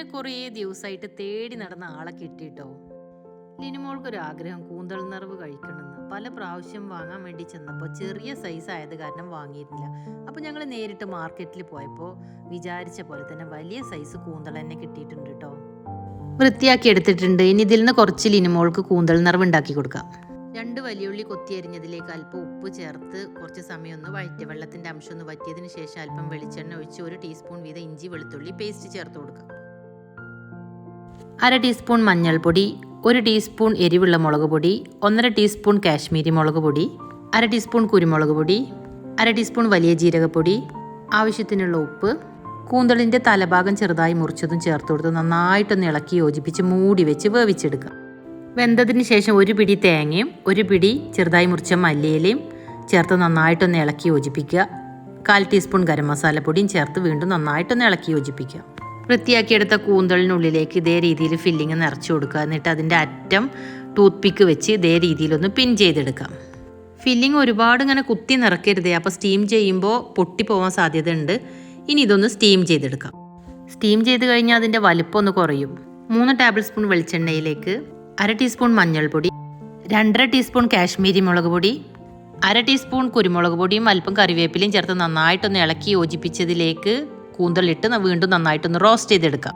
അങ്ങനെ കുറേ ദിവസമായിട്ട് തേടി നടന്ന ആളെ കിട്ടിയിട്ടോ ലിനുമോൾക്കൊരു ആഗ്രഹം കൂന്തൽ നിറവ് കഴിക്കണമെന്ന്. പല പ്രാവശ്യം വാങ്ങാൻ വേണ്ടി ചെന്നപ്പോൾ ചെറിയ സൈസ് ആയത് കാരണം വാങ്ങിയിരുന്നില്ല. അപ്പോൾ ഞങ്ങൾ നേരിട്ട് മാർക്കറ്റിൽ പോയപ്പോൾ വിചാരിച്ച പോലെ തന്നെ വലിയ സൈസ് കൂന്തൽ തന്നെ കിട്ടിയിട്ടുണ്ട് കേട്ടോ വൃത്തിയാക്കി എടുത്തിട്ടുണ്ട്. ഇനി ഇതിൽ നിന്ന് കുറച്ച് ലിനുമോൾക്ക് കൂന്തൽ നിറവ് ഉണ്ടാക്കി കൊടുക്കാം. രണ്ട് വലിയുള്ളി കൊത്തി അരിഞ്ഞതിലേക്ക് അല്പം ഉപ്പ് ചേർത്ത് കുറച്ച് സമയം ഒന്ന് വഴറ്റി വെള്ളത്തിന്റെ അംശം ഒന്ന് വറ്റിയതിന് ശേഷം അല്പം വെളിച്ചെണ്ണ ഒഴിച്ച് ഒരു ടീസ്പൂൺ വീതം ഇഞ്ചി വെളുത്തുള്ളി പേസ്റ്റ് ചേർത്ത് കൊടുക്കാം. അര ടീസ്പൂൺ മഞ്ഞൾപ്പൊടി ഒരു ടീസ്പൂൺ എരിവുള്ള മുളക് പൊടി ഒന്നര ടീസ്പൂൺ കാശ്മീരി മുളക് പൊടി അര ടീസ്പൂൺ കുരുമുളക് പൊടി അര ടീസ്പൂൺ വലിയ ജീരകപ്പൊടി ആവശ്യത്തിനുള്ള ഉപ്പ് കൂന്തളിന്റെ തലഭാഗം ചെറുതായി മുറിച്ചതും ചേർത്ത് കൊടുത്ത് നന്നായിട്ടൊന്ന് ഇളക്കി യോജിപ്പിച്ച് മൂടി വെച്ച് വേവിച്ചെടുക്കുക. വെന്തതിന് ശേഷം ഒരു പിടി തേങ്ങയും ഒരു പിടി ചെറുതായി മുറിച്ച മല്ലിയിലയും ചേർത്ത് നന്നായിട്ടൊന്ന് ഇളക്കി യോജിപ്പിക്കുക. കാൽ ടീസ്പൂൺ ഗരം മസാലപ്പൊടിയും ചേർത്ത് വീണ്ടും നന്നായിട്ടൊന്ന് ഇളക്കി യോജിപ്പിക്കുക. വൃത്തിയാക്കിയെടുത്ത കൂന്തളിനുള്ളിലേക്ക് ഇതേ രീതിയിൽ ഫില്ലിങ് നിറച്ചു കൊടുക്കുക. എന്നിട്ട് അതിന്റെ അറ്റം ടൂത്ത് പിക്ക് വെച്ച് ഇതേ രീതിയിലൊന്ന് പിൻ ചെയ്തെടുക്കാം. ഫില്ലിങ് ഒരുപാട് ഇങ്ങനെ കുത്തി നിറക്കരുതേ. അപ്പോൾ സ്റ്റീം ചെയ്യുമ്പോൾ പൊട്ടിപ്പോവാൻ സാധ്യതയുണ്ട്. ഇനി ഇതൊന്ന് സ്റ്റീം ചെയ്തെടുക്കാം. സ്റ്റീം ചെയ്ത് കഴിഞ്ഞാൽ അതിന്റെ വലുപ്പം ഒന്ന് കുറയും. മൂന്ന് ടേബിൾ സ്പൂൺ വെളിച്ചെണ്ണയിലേക്ക് അര ടീസ്പൂൺ മഞ്ഞൾപ്പൊടി രണ്ടര ടീസ്പൂൺ കാശ്മീരി മുളക് പൊടി അര ടീസ്പൂൺ കുരുമുളക് പൊടിയും അല്പം കറിവേപ്പിലയും ചേർത്ത് നന്നായിട്ടൊന്ന് ഇളക്കി യോജിപ്പിച്ചതിലേക്ക് കൂന്തലിട്ട് ന- വീണ്ടും നന്നായിട്ടൊന്ന് റോസ്റ്റ് ചെയ്തെടുക്കാം.